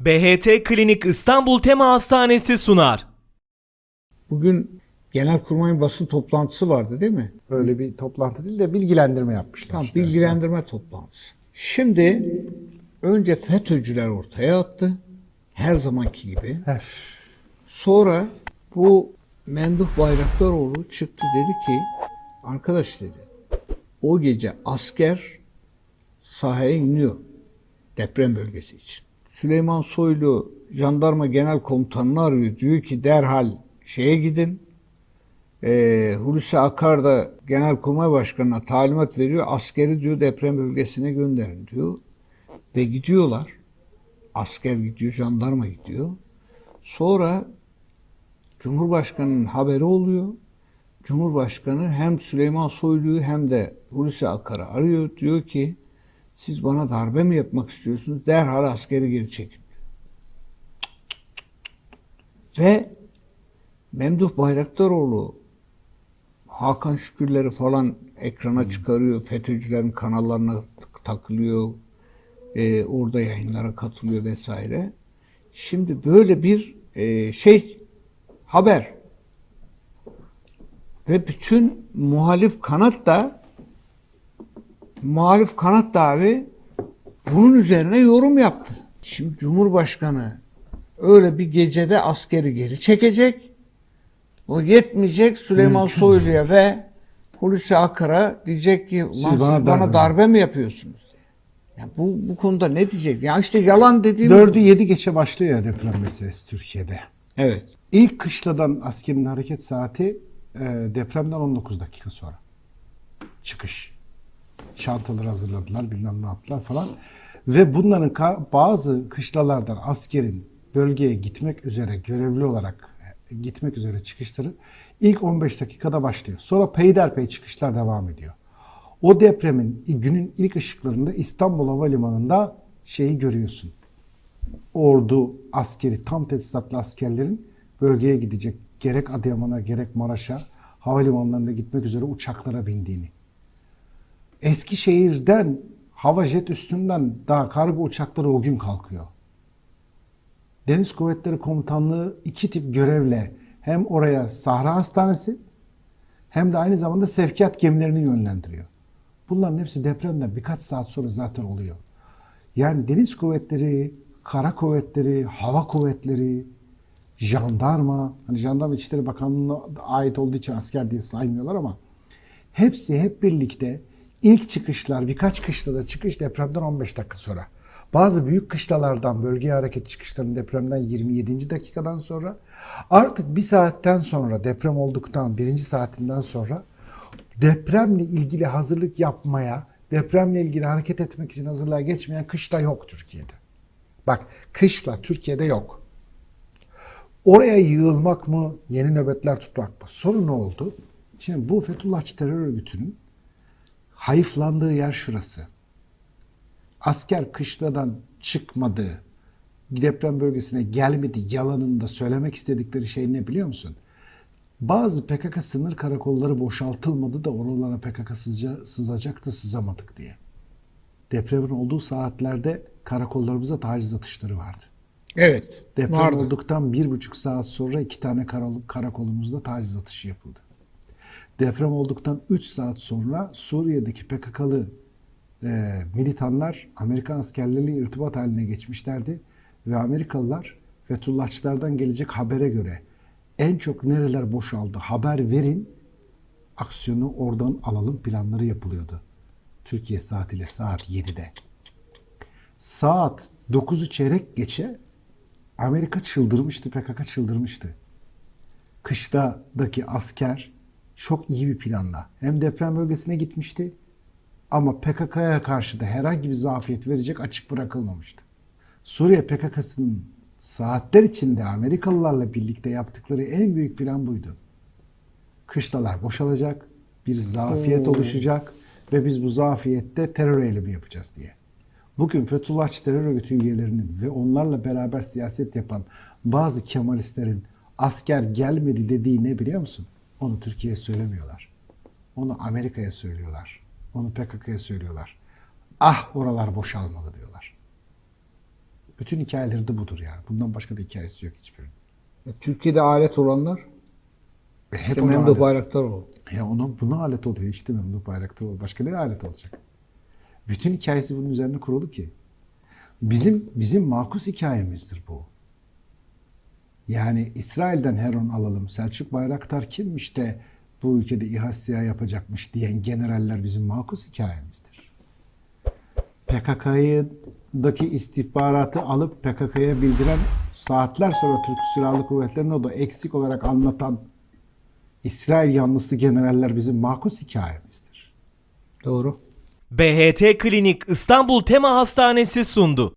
BHT Klinik İstanbul Tema Hastanesi sunar. Bugün Genelkurmay'ın basın toplantısı vardı değil mi? Öyle bir toplantı değil de bilgilendirme yapmışlar. Tam işte. bilgilendirme toplantısı. Şimdi önce FETÖ'cüler ortaya attı. Her zamanki gibi. Hef. Sonra bu Memduh Bayraktaroğlu çıktı dedi ki arkadaş dedi o gece asker sahaya iniyor deprem bölgesi için. Süleyman Soylu jandarma genel komutanını arıyor. Diyor ki derhal şeye gidin. Ee, Hulusi Akar da Genelkurmay Başkanı'na talimat veriyor. Askeri diyor deprem bölgesine gönderin diyor. Ve gidiyorlar. Asker gidiyor, jandarma gidiyor. Sonra Cumhurbaşkanı'nın haberi oluyor. Cumhurbaşkanı hem Süleyman Soylu'yu hem de Hulusi Akar'ı arıyor. Diyor ki siz bana darbe mi yapmak istiyorsunuz? Derhal askeri geri çekin. Ve Memduh Bayraktaroğlu Hakan Şükürleri falan ekrana çıkarıyor. FETÖ'cülerin kanallarına takılıyor. Ee, orada yayınlara katılıyor vesaire. Şimdi böyle bir e, şey haber ve bütün muhalif kanat da muhalif kanat da abi bunun üzerine yorum yaptı. Şimdi Cumhurbaşkanı öyle bir gecede askeri geri çekecek. O yetmeyecek Süleyman Soylu'ya ve Hulusi Akar'a diyecek ki "Lan siz bana, bana darbe mi yapıyorsunuz? diye. Ya bu, bu konuda ne diyecek? Ya işte yalan dediğim... Dördü yedi geçe başlıyor ya deprem meselesi Türkiye'de. Evet. İlk kışladan askerin hareket saati e, depremden 19 dakika sonra. Çıkış. Çantaları hazırladılar bilmem ne yaptılar falan. Ve bunların bazı kışlalardan askerin bölgeye gitmek üzere görevli olarak e, gitmek üzere çıkışları ilk 15 dakikada başlıyor. Sonra peyderpey çıkışlar devam ediyor. O depremin günün ilk ışıklarında İstanbul Havalimanı'nda şeyi görüyorsun ordu askeri tam tesisatlı askerlerin bölgeye gidecek gerek Adıyaman'a gerek Maraş'a havalimanlarına gitmek üzere uçaklara bindiğini. Eskişehir'den hava jet üstünden daha kargo uçakları o gün kalkıyor. Deniz Kuvvetleri Komutanlığı iki tip görevle hem oraya Sahra Hastanesi hem de aynı zamanda sevkiyat gemilerini yönlendiriyor. Bunların hepsi depremden birkaç saat sonra zaten oluyor. Yani deniz kuvvetleri, kara kuvvetleri, hava kuvvetleri, jandarma, hani jandarma İçişleri Bakanlığı'na ait olduğu için asker diye saymıyorlar ama hepsi hep birlikte ilk çıkışlar birkaç kışlada çıkış depremden 15 dakika sonra. Bazı büyük kışlalardan bölgeye hareket çıkışlarının depremden 27. dakikadan sonra artık bir saatten sonra deprem olduktan birinci saatinden sonra depremle ilgili hazırlık yapmaya, depremle ilgili hareket etmek için hazırlığa geçmeyen kışla yok Türkiye'de. Bak kışla Türkiye'de yok. Oraya yığılmak mı, yeni nöbetler tutmak mı? Soru ne oldu? Şimdi bu Fethullahçı terör örgütünün hayıflandığı yer şurası. Asker kışladan çıkmadı, deprem bölgesine gelmedi yalanını da söylemek istedikleri şey ne biliyor musun? Bazı PKK sınır karakolları boşaltılmadı da oralara PKK sıza, sızacaktı sızamadık diye. Depremin olduğu saatlerde karakollarımıza taciz atışları vardı. Evet. Deprem vardı. olduktan bir buçuk saat sonra iki tane karakol- karakolumuzda taciz atışı yapıldı. Deprem olduktan üç saat sonra Suriye'deki PKK'lı e, militanlar Amerikan askerleriyle irtibat haline geçmişlerdi. Ve Amerikalılar Fethullahçılardan gelecek habere göre en çok nereler boşaldı haber verin aksiyonu oradan alalım planları yapılıyordu. Türkiye saatiyle saat 7'de. Saat 9'u çeyrek geçe Amerika çıldırmıştı, PKK çıldırmıştı. Kışladaki asker çok iyi bir planla hem deprem bölgesine gitmişti ama PKK'ya karşı da herhangi bir zafiyet verecek açık bırakılmamıştı. Suriye PKK'sının saatler içinde Amerikalılarla birlikte yaptıkları en büyük plan buydu. Kışlalar boşalacak, bir zafiyet oluşacak ve biz bu zafiyette terör eylemi yapacağız diye. Bugün Fethullahçı terör örgütü üyelerinin ve onlarla beraber siyaset yapan bazı Kemalistlerin asker gelmedi dediği ne biliyor musun? Onu Türkiye'ye söylemiyorlar. Onu Amerika'ya söylüyorlar. Onu PKK'ya söylüyorlar. Ah oralar boşalmadı diyorlar. Bütün hikayeleri de budur yani. Bundan başka da hikayesi yok hiçbirinin. E, Türkiye'de alet olanlar E, hep işte Memduh alet. Bayraktaroğlu. Ya ona buna alet oluyor işte Memduh Bayraktaroğlu. Başka ne alet olacak? Bütün hikayesi bunun üzerine kurulu ki. Bizim bizim makus hikayemizdir bu. Yani İsrail'den Heron alalım. Selçuk Bayraktar kimmiş de bu ülkede İHA yapacakmış diyen generaller bizim makus hikayemizdir. PKK'daki istihbaratı alıp PKK'ya bildiren saatler sonra Türk Silahlı Kuvvetleri'ne o da eksik olarak anlatan İsrail yanlısı generaller bizim makus hikayemizdir. Doğru. BHT Klinik İstanbul Tema Hastanesi sundu.